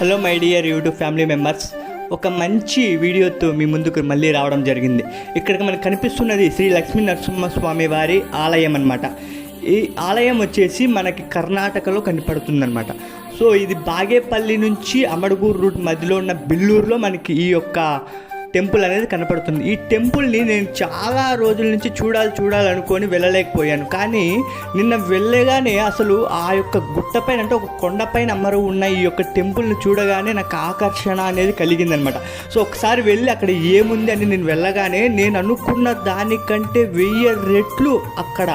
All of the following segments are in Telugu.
Hello my dear YouTube family members. ఒక మంచి వీడియోతో మీ ముందుకు మళ్ళీ రావడం జరిగింది. ఇక్కడికి మనకు కనిపిస్తున్నది శ్రీ లక్ష్మీ నరసింహస్వామి వారి ఆలయం అనమాట ఈ ఆలయం వచ్చేసి మనకి కర్ణాటకలో కనపడుతుందన్నమాట. సో ఇది బాగేపల్లి నుంచి అమడుగూరు రూట్ మధ్యలో ఉన్న బిల్లూరులో మనకి ఈ యొక్క టెంపుల్ అనేది కనపడుతుంది. ఈ టెంపుల్ని నేను చాలా రోజుల నుంచి చూడాలి చూడాలనుకొని వెళ్ళలేకపోయాను. కానీ నిన్న వెళ్ళగానే అసలు ఆ యొక్క గుట్టపైన అంటే ఒక కొండపైన అమ్మరు ఉన్న ఈ యొక్క టెంపుల్ని చూడగానే నాకు ఆకర్షణ అనేది కలిగిందనమాట. సో ఒకసారి వెళ్ళి అక్కడ ఏముంది అని నేను వెళ్ళగానే నేను అనుకున్న దానికంటే వెయ్యి రెట్లు అక్కడ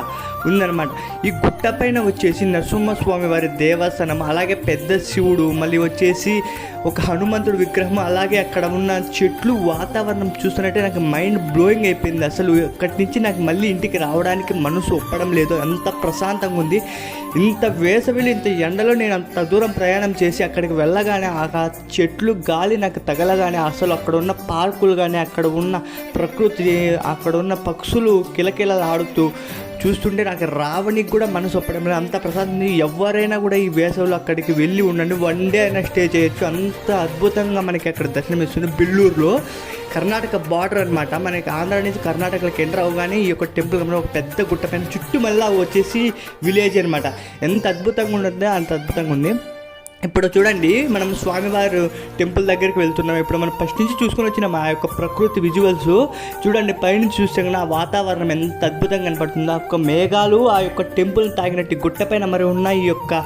ఉందన్నమాట. ఈ గుట్ట పైన వచ్చేసి నరసింహస్వామి వారి దేవస్థానం అలాగే పెద్ద శివుడు మళ్ళీ వచ్చేసి ఒక హనుమంతుడు విగ్రహం అలాగే అక్కడ ఉన్న చెట్లు వాతావరణం చూస్తున్నట్టే నాకు మైండ్ బ్లోయింగ్ అయిపోయింది. అసలు అక్కడి నుంచి నాకు మళ్ళీ ఇంటికి రావడానికి మనసు ఒప్పడం లేదు. అంత ప్రశాంతంగా ఉంది. ఇంత వేసవిలో ఇంత ఎండలో నేను అంత దూరం ప్రయాణం చేసి అక్కడికి వెళ్ళగానే ఆ చెట్లు గాలి నాకు తగలగానే అసలు అక్కడ ఉన్న పార్కులు కానీ అక్కడ ఉన్న ప్రకృతి అక్కడ ఉన్న పక్షులు కిలకిలలాడుతూ చూస్తుంటే నాకు రావణికి కూడా మనసు ఒప్పడం లేదు. అంత ప్రశాంతం ఎవరైనా కూడా ఈ వేసవిలో అక్కడికి వెళ్ళి ఉండండి. వన్ డే అయినా స్టే చేయొచ్చు. అంత అద్భుతంగా మనకి అక్కడ దర్శనం ఇస్తుంది బిల్లూరులో కర్ణాటక బార్డర్ అనమాట మనకి ఆంధ్ర నుంచి కర్ణాటకలోకి ఎంటర్ అవగానే ఈ యొక్క టెంపుల్ కన్నా ఒక పెద్ద గుట్ట పైన చుట్టూ మళ్ళీ వచ్చేసి విలేజ్ అనమాట ఎంత అద్భుతంగా ఉంటుందో అంత అద్భుతంగా ఉంది. ఇప్పుడు చూడండి మనం స్వామివారు టెంపుల్ దగ్గరికి వెళ్తున్నాం. ఇప్పుడు మనం ఫస్ట్ నుంచి చూసుకొని వచ్చిన మా యొక్క ప్రకృతి విజువల్స్ చూడండి పైనుంచి చూస్తే కన్నా ఆ వాతావరణం ఎంత అద్భుతంగా కనపడుతుందో ఆ యొక్క మేఘాలు ఆ యొక్క టెంపుల్ తాగినట్టు గుట్టపైన మరి ఉన్న ఈ యొక్క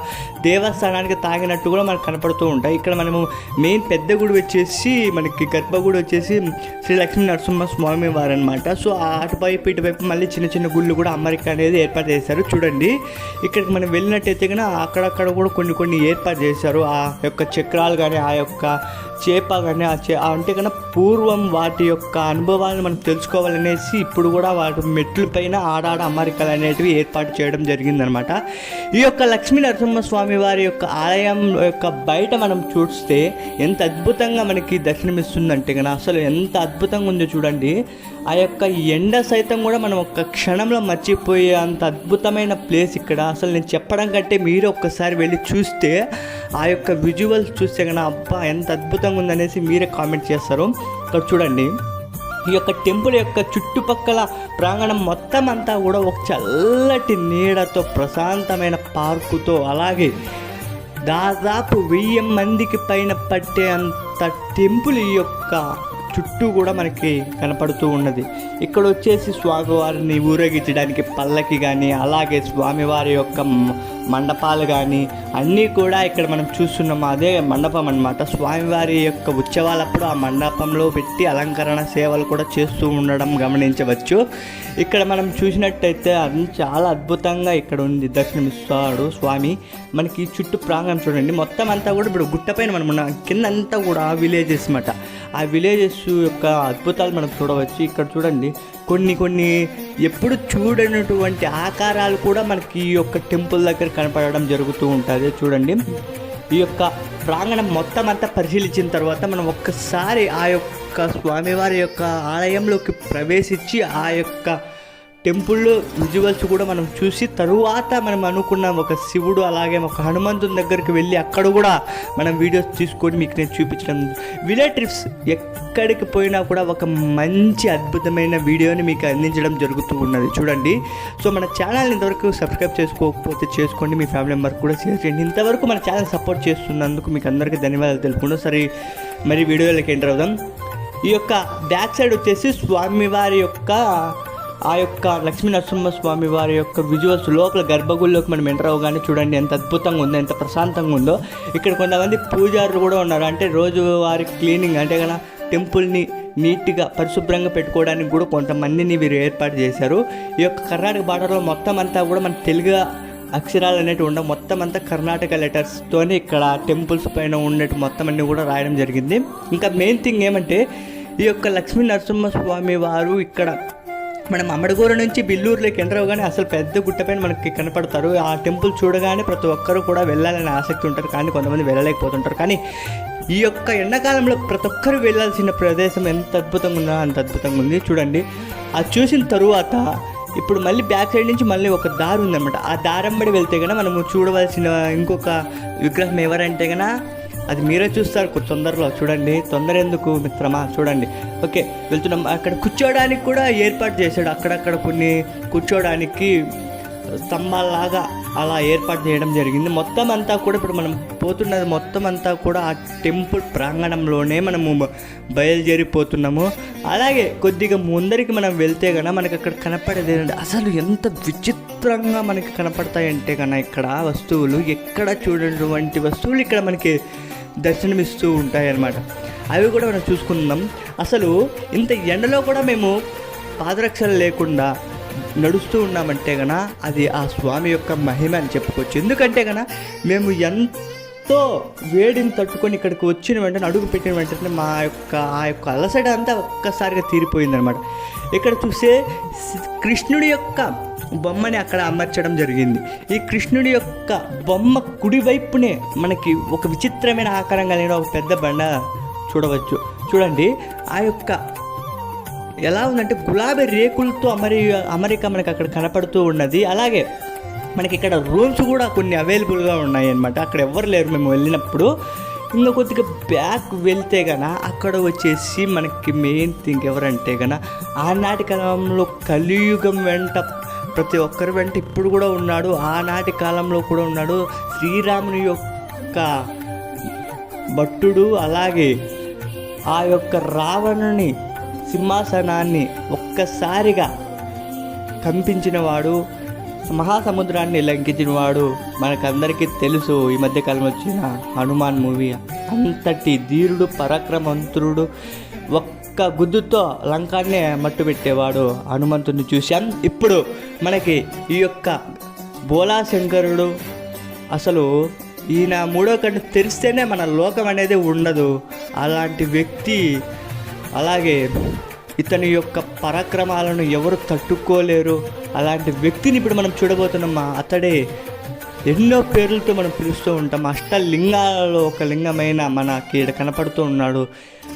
దేవస్థానానికి తాగినట్టు కూడా మనకు కనపడుతూ ఉంటాయి. ఇక్కడ మనము మెయిన్ పెద్ద గుడి వచ్చేసి మనకి గర్భగుడి వచ్చేసి శ్రీ లక్ష్మీ నరసింహ స్వామి వారు అనమాట సో ఆ అటువైపు ఇటువైపు మళ్ళీ చిన్న చిన్న గుళ్ళు కూడా అమరిక అనేది ఏర్పాటు చేశారు. చూడండి ఇక్కడికి మనం వెళ్ళినట్టయితే కన్నా అక్కడక్కడ కూడా కొన్ని కొన్ని ఏర్పాటు చేశారు. ఆ యొక్క చక్రాలు కానీ ఆ యొక్క చేప కానీ ఆ చే అంటే కన్నా పూర్వం వాటి యొక్క అనుభవాలను మనం తెలుసుకోవాలనేసి ఇప్పుడు కూడా వాటి మెట్ల పైన ఆడాడ అమరికలు అనేటివి ఏర్పాటు చేయడం జరిగిందనమాట. ఈ యొక్క లక్ష్మీ నరసింహస్వామి వారి యొక్క ఆలయం యొక్క బయట మనం చూస్తే ఎంత అద్భుతంగా మనకి దర్శనమిస్తుందంటే కన్నా అసలు ఎంత అద్భుతంగా ఉందో చూడండి. ఆ యొక్క ఎండ సైతం కూడా మనం ఒక్క క్షణంలో మర్చిపోయే అంత అద్భుతమైన ప్లేస్ ఇక్కడ. అసలు నేను చెప్పడం కంటే మీరు ఒక్కసారి వెళ్ళి చూస్తే ఆ యొక్క విజువల్స్ చూస్తే కన్నా అబ్బా ఎంత అద్భుతంగా ఉందనేసి మీరే కామెంట్ చేస్తారు. ఇక్కడ చూడండి. ఈ యొక్క టెంపుల్ యొక్క చుట్టుపక్కల ప్రాంగణం మొత్తం అంతా కూడా ఒక చల్లటి నీడతో ప్రశాంతమైన పార్కుతో అలాగే దాదాపు వెయ్యి మందికి పైన పట్టే అంత టెంపుల్ ఈ యొక్క చుట్టూ కూడా మనకి కనపడుతూ ఉన్నది. ఇక్కడ వచ్చేసి స్వామివారిని ఊరేగించడానికి పల్లకి కానీ అలాగే స్వామివారి యొక్క మండపాలు కానీ అన్నీ కూడా ఇక్కడ మనం చూస్తున్నాము అదే మండపం అన్నమాట. స్వామివారి యొక్క ఉత్సవాలప్పుడు ఆ మండపంలో పెట్టి అలంకరణ సేవలు కూడా చేస్తూ ఉండడం గమనించవచ్చు. ఇక్కడ మనం చూసినట్టయితే అది చాలా అద్భుతంగా ఇక్కడ ఉంది. దర్శనమిస్తాడు స్వామి. మనకి ఈ చుట్టూ ప్రాంగణం చూడండి. మొత్తం అంతా కూడా ఇప్పుడు గుట్టపైన మనం ఉన్న. కింద అంతా కూడా విలేజెస్ అన్నమాట. ఆ విలేజెస్ యొక్క అద్భుతాలు మనం చూడవచ్చు. ఇక్కడ చూడండి కొన్ని కొన్ని ఎప్పుడు చూడనటువంటి ఆకారాలు కూడా మనకి ఈ యొక్క టెంపుల్ దగ్గర కనపడడం జరుగుతూ ఉంటుంది. చూడండి ఈ యొక్క ప్రాంగణం మొత్తం అంతా పరిశీలించిన తర్వాత మనం ఒక్కసారి ఆ యొక్క స్వామివారి యొక్క ఆలయంలోకి ప్రవేశించి ఆ యొక్క టెంపుల్లో విజువల్స్ కూడా మనం చూసి తరువాత మనం అనుకున్న ఒక శివుడు అలాగే ఒక హనుమంతుని దగ్గరికి వెళ్ళి అక్కడ కూడా మనం వీడియోస్ తీసుకొని మీకు నేను చూపించడం. విలేజ్ ట్రిప్స్ ఎక్కడికి పోయినా కూడా ఒక మంచి అద్భుతమైన వీడియోని మీకు అందించడం జరుగుతూ ఉన్నది. చూడండి. సో మన ఛానల్ ఇంతవరకు సబ్స్క్రైబ్ చేసుకోకపోతే చేసుకోండి. మీ ఫ్యామిలీ మెంబర్ కూడా షేర్ చేయండి. ఇంతవరకు మన ఛానల్ సపోర్ట్ చేస్తున్నందుకు మీకు అందరికీ ధన్యవాదాలు తెలుపుకుంటూ సరే మరి వీడియోలోకి ఎంటర్ అవుదాం. ఈ యొక్క బ్యాక్ సైడ్ వచ్చేసి స్వామివారి యొక్క ఆ యొక్క లక్ష్మీ నరసింహ స్వామి వారి యొక్క విజువల్స్ లోపల గర్భగుడిలోకి మనం ఎంటర్ అవ్వగానే చూడండి ఎంత అద్భుతంగా ఉందో ఎంత ప్రశాంతంగా ఉందో. ఇక్కడ కొంతమంది పూజారులు కూడా ఉన్నారు. అంటే రోజువారి క్లీనింగ్ అంటే కదా టెంపుల్ని నీట్గా పరిశుభ్రంగా పెట్టుకోవడానికి కూడా కొంతమందిని వీరు ఏర్పాటు చేశారు. ఈ యొక్క కర్ణాటక బార్డర్లో మొత్తం అంతా కూడా మన తెలుగు అక్షరాలు అనేవి ఉండవు. మొత్తం అంతా కర్ణాటక లెటర్స్తోనే ఇక్కడ టెంపుల్స్ పైన ఉన్నట్టు మొత్తం అన్నీ కూడా రాయడం జరిగింది. ఇంకా మెయిన్ థింగ్ ఏమంటే ఈ యొక్క లక్ష్మీ నరసింహ స్వామి వారు ఇక్కడ మనం అమ్మడగూరు నుంచి బిల్లూరులోకి ఎంటర్ అవగానే అసలు పెద్ద గుట్టపైన మనకి కనపడతారు. ఆ టెంపుల్ చూడగానే ప్రతి ఒక్కరు కూడా వెళ్ళాలని ఆసక్తి ఉంటారు. కానీ కొంతమంది వెళ్ళలేకపోతుంటారు. కానీ ఈ యొక్క ఎండాకాలంలో ప్రతి ఒక్కరు వెళ్ళాల్సిన ప్రదేశం ఎంత అద్భుతంగా ఉందో అంత అద్భుతంగా ఉంది చూడండి. అది చూసిన తరువాత ఇప్పుడు మళ్ళీ బ్యాక్ సైడ్ నుంచి మళ్ళీ ఒక దారి ఉందన్నమాట. ఆ దారంబడి వెళ్తే కనుక మనము చూడవలసిన ఇంకొక విగ్రహం ఎవరంటే కనుక అది మీరే చూస్తారు కొ- తొందరలో చూడండి. తొందర ఎందుకు మిత్రమా? చూడండి. ఓకే వెళ్తున్నాం. అక్కడ కూర్చోవడానికి కూడా ఏర్పాటు చేశాడు. అక్కడక్కడ కొన్ని కూర్చోవడానికి స్తంభాల్లాగా అలా ఏర్పాటు చేయడం జరిగింది. మొత్తం అంతా కూడా ఇప్పుడు మనం పోతున్నది మొత్తం అంతా కూడా ఆ టెంపుల్ ప్రాంగణంలోనే మనము బయలుదేరిపోతున్నాము. అలాగే కొద్దిగా ముందరికి మనం వెళ్తే కనుక మనకి అక్కడ కనపడేది ఏంటంటే అసలు ఎంత విచిత్రంగా మనకి కనపడతాయంటే కనుక ఇక్కడ వస్తువులు ఎక్కడ చూడటువంటి వస్తువులు ఇక్కడ మనకి దర్శనమిస్తూ ఉంటాయి అన్నమాట అవి కూడా మనం చూసుకుందాం. అసలు ఇంత ఎండలో కూడా మేము పాదరక్షలు లేకుండా నడుస్తూ ఉన్నామంటే గన అది ఆ స్వామి యొక్క మహిమ అని చెప్పుకోవచ్చు. ఎందుకంటే గన మేము ఎంతో వేడిని తట్టుకొని ఇక్కడికి వచ్చిన వెంటనే అడుగు పెట్టిన వెంటనే మా యొక్క ఆ యొక్క అలసట అంతా ఒక్కసారిగా తీరిపోయిందనమాట ఇక్కడ చూస్తే కృష్ణుడి యొక్క బొమ్మని అక్కడ అమర్చడం జరిగింది. ఈ కృష్ణుడి యొక్క బొమ్మ కుడివైపునే మనకి ఒక విచిత్రమైన ఆకారం కలిగిన ఒక పెద్ద బండ చూడవచ్చు. చూడండి ఆ యొక్క ఎలా ఉందంటే గులాబీ రేకులతో అమరి అమరిక మనకి అక్కడ కనపడుతూ ఉన్నది. అలాగే మనకి ఇక్కడ రూమ్స్ కూడా కొన్ని అవైలబుల్గా ఉన్నాయి అన్నమాట అక్కడ ఎవరు లేరు మేము వెళ్ళినప్పుడు. ఇంకా కొద్దిగా బ్యాక్ వెళ్తే గన అక్కడ వచ్చేసి మనకి మెయిన్ థింగ్ ఎవరంటే గన ఆనాటి కాలంలో కలియుగం వెంట ప్రతి ఒక్కరి వెంట ఇప్పుడు కూడా ఉన్నాడు. ఆనాటి కాలంలో కూడా ఉన్నాడు. శ్రీరాముని యొక్క భట్టుడు అలాగే ఆ యొక్క రావణుని సింహాసనాన్ని ఒక్కసారిగా కంపించినవాడు మహాసముద్రాన్ని లంకించినవాడు మనకందరికీ తెలుసు. ఈ మధ్యకాలం వచ్చిన హనుమాన్ మూవీ అంతటి ధీరుడు పరాక్రమంతుడు ఒక్క గుద్దుతో లంకాన్నే మట్టు పెట్టేవాడు హనుమంతుని చూశాం. ఇప్పుడు మనకి ఈ యొక్క బోలా శంకరుడు అసలు ఈయన మూడో కన్ను తెరిస్తేనే మన లోకం అనేది ఉండదు. అలాంటి వ్యక్తి అలాగే ఇతని యొక్క పరాక్రమాలను ఎవరు తట్టుకోలేరు. అలాంటి వ్యక్తిని ఇప్పుడు మనం చూడబోతున్నామా? అతడే ఎన్నో పేర్లతో మనం పిలుస్తూ ఉంటాం. అష్టలింగాలలో ఒక లింగమైన మనకి ఇక్కడ కనపడుతూ ఉన్నాడు.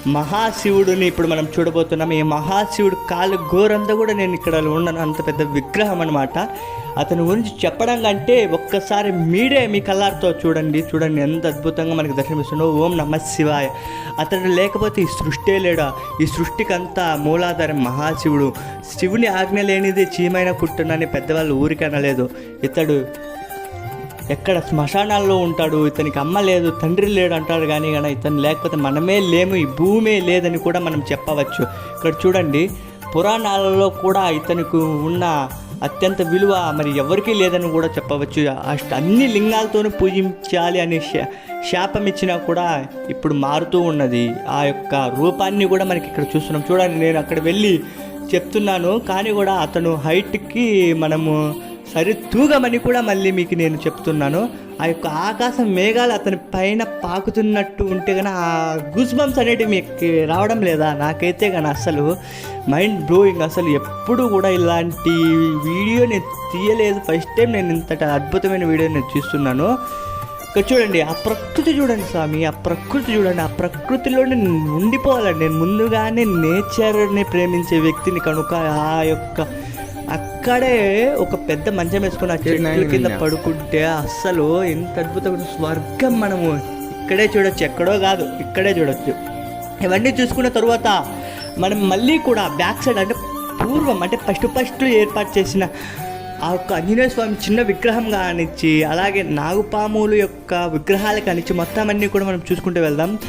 మహాశివుడిని ఇప్పుడు మనం చూడబోతున్నాం. ఈ మహాశివుడు కాలు గోరంతా కూడా నేను ఇక్కడ ఉన్నాను అంత పెద్ద విగ్రహం అనమాట అతని గురించి చెప్పడం కంటే ఒక్కసారి మీరే మీ కళ్ళార్తో చూడండి. చూడండి ఎంత అద్భుతంగా మనకి దర్శనమిస్తుండో ఓం నమ శివాయ. అతడు లేకపోతే ఈ సృష్టి లేడా? ఈ సృష్టికంతా మూలాధారం మహాశివుడు. శివుని ఆజ్ఞ లేనిది చీమైన పుట్టునని పెద్దవాళ్ళు ఊరికే అనలేదు ఇతడు ఎక్కడ శ్మశానాల్లో ఉంటాడు ఇతనికి అమ్మ లేదు తండ్రి లేడు అంటాడు కానీ కానీ ఇతను లేకపోతే మనమే లేము ఈ భూమే లేదని కూడా మనం చెప్పవచ్చు. ఇక్కడ చూడండి పురాణాలలో కూడా ఇతనికి ఉన్న అత్యంత విలువ మరి ఎవరికీ లేదని కూడా చెప్పవచ్చు. అన్ని లింగాలతోనూ పూజించాలి అనే శా- శాపం ఇచ్చినా కూడా ఇప్పుడు మారుతూ ఉన్నది. ఆ యొక్క రూపాన్ని కూడా మనకి ఇక్కడ చూస్తున్నాం. చూడండి నేను అక్కడ వెళ్ళి చెప్తున్నాను. కానీ కూడా అతను హైట్కి మనము సరితూగమని కూడా మళ్ళీ మీకు నేను చెప్తున్నాను. ఆ యొక్క ఆకాశం మేఘాలు అతని పైన పాకుతున్నట్టు ఉంటే కానీ ఆ గూస్ బంప్స్ అనేటివి మీకు రావడం లేదా? నాకైతే కానీ అసలు మైండ్ బ్లోయింగ్ అసలు ఎప్పుడు కూడా ఇలాంటి వీడియో నేను తీయలేదు. ఫస్ట్ టైం నేను ఇంతటి అద్భుతమైన వీడియో నేను చూస్తున్నాను. ఇక్కడ చూడండి ఆ ప్రకృతి చూడండి స్వామి ఆ ప్రకృతి చూడండి. ఆ ప్రకృతిలోనే ఉండిపోవాలండి నేను ముందుగానే నేచర్ని ప్రేమించే వ్యక్తిని కనుక ఆ యొక్క అక్కడే ఒక పెద్ద మంచం వేసుకుని ఆ చెట్ల కింద పడుకుంటే అస్సలు ఎంత అద్భుతమైన స్వర్గం మనము. ఇక్కడే చూడొచ్చు ఎక్కడో కాదు ఇక్కడే చూడొచ్చు. ఇవన్నీ చూసుకున్న తరువాత మనం మళ్ళీ కూడా బ్యాక్ సైడ్ అంటే పూర్వం అంటే ఫస్ట్ ఫస్ట్ ఏర్పాటు చేసిన ఆ యొక్క ఆంజనేయ స్వామి చిన్న విగ్రహం కానిచ్చి అలాగే నాగుపాములు యొక్క విగ్రహాలు కానిచ్చి మొత్తం అన్నీ కూడా మనం చూసుకుంటూ వెళ్దాం.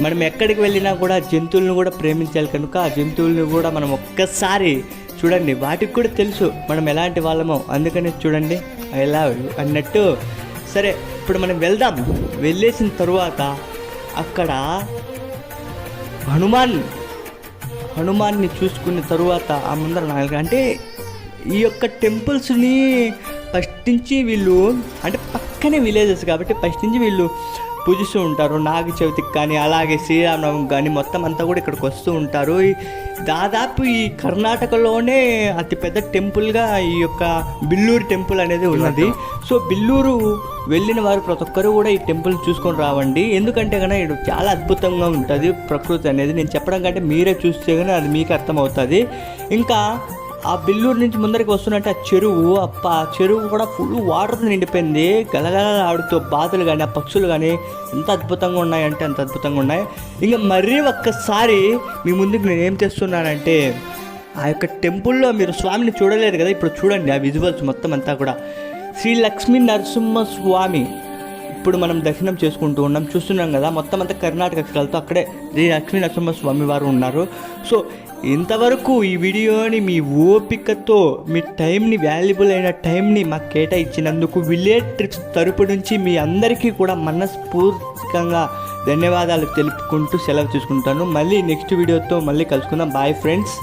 మనం ఎక్కడికి వెళ్ళినా కూడా జంతువులను కూడా ప్రేమించాలి కనుక ఆ జంతువులను కూడా మనం ఒక్కసారి చూడండి వాటికి కూడా తెలుసు మనం ఎలాంటి వాళ్ళమో. అందుకని చూడండి ఎలా అన్నట్టు. సరే ఇప్పుడు మనం వెళ్దాం. వెళ్ళేసిన తరువాత అక్కడ హనుమాన్ హనుమాన్ని చూసుకున్న తరువాత ఆ ముందర నాలుగు అంటే ఈ యొక్క టెంపుల్స్ని ఫస్ట్ నుంచి వీళ్ళు అంటే పక్కనే విలేజెస్ కాబట్టి ఫస్ట్ నుంచి వీళ్ళు పూజిస్తూ ఉంటారు. నాగ చవితికి కానీ అలాగే శ్రీరామనవమి కానీ మొత్తం అంతా కూడా ఇక్కడికి వస్తూ ఉంటారు. ఈ- దాదాపు ఈ కర్ణాటకలోనే అతిపెద్ద టెంపుల్గా ఈ యొక్క బిల్లూరు టెంపుల్ అనేది ఉన్నది. సో బిల్లూరు వెళ్ళిన వారు ప్రతి ఒక్కరు కూడా ఈ టెంపుల్ చూసుకొని రావండి. ఎందుకంటే కనుక ఇది చాలా అద్భుతంగా ఉంటుంది ప్రకృతి అనేది. నేను చెప్పడం కంటే మీరే చూస్తే కానీ అది మీకు అర్థమవుతుంది. ఇంకా ఆ బిల్లూరు నుంచి ముందరికి వస్తున్నట్టు ఆ చెరువు అప్ప ఆ చెరువు కూడా ఫుల్ వాటర్ నిండిపోయింది. గలగల ఆడుతూ బాతులు కానీ ఆ పక్షులు కానీ ఎంత అద్భుతంగా ఉన్నాయంటే అంత అద్భుతంగా ఉన్నాయి. ఇంకా మరీ ఒక్కసారి మీ ముందుకు నేను ఏం తెస్తున్నానంటే ఆ యొక్క టెంపుల్లో మీరు స్వామిని చూడలేదు కదా ఇప్పుడు చూడండి ఆ విజువల్స్ మొత్తం అంతా కూడా. శ్రీ లక్ష్మీ నరసింహ స్వామి. ఇప్పుడు మనం దర్శనం చేసుకుంటూ ఉన్నాం. చూస్తున్నాం కదా మొత్తం అంతా కర్ణాటక అక్షరాలతో అక్కడే శ్రీ లక్ష్మీ నరసింహ స్వామి వారు ఉన్నారు. సో ఇంతవరకు ఈ వీడియోని మీ ఓపికతో మీ టైంని వాల్యుబుల్ అయిన టైంని మాకు కేటాయించినందుకు విలేజ్ ట్రిప్స్ తరపు నుంచి మీ అందరికీ కూడా మనస్ఫూర్తికంగా ధన్యవాదాలు తెలుపుకుంటూ సెలవు తీసుకుంటాను మళ్ళీ నెక్స్ట్ వీడియోతో మళ్ళీ కలుసుకుందాం. Bye friends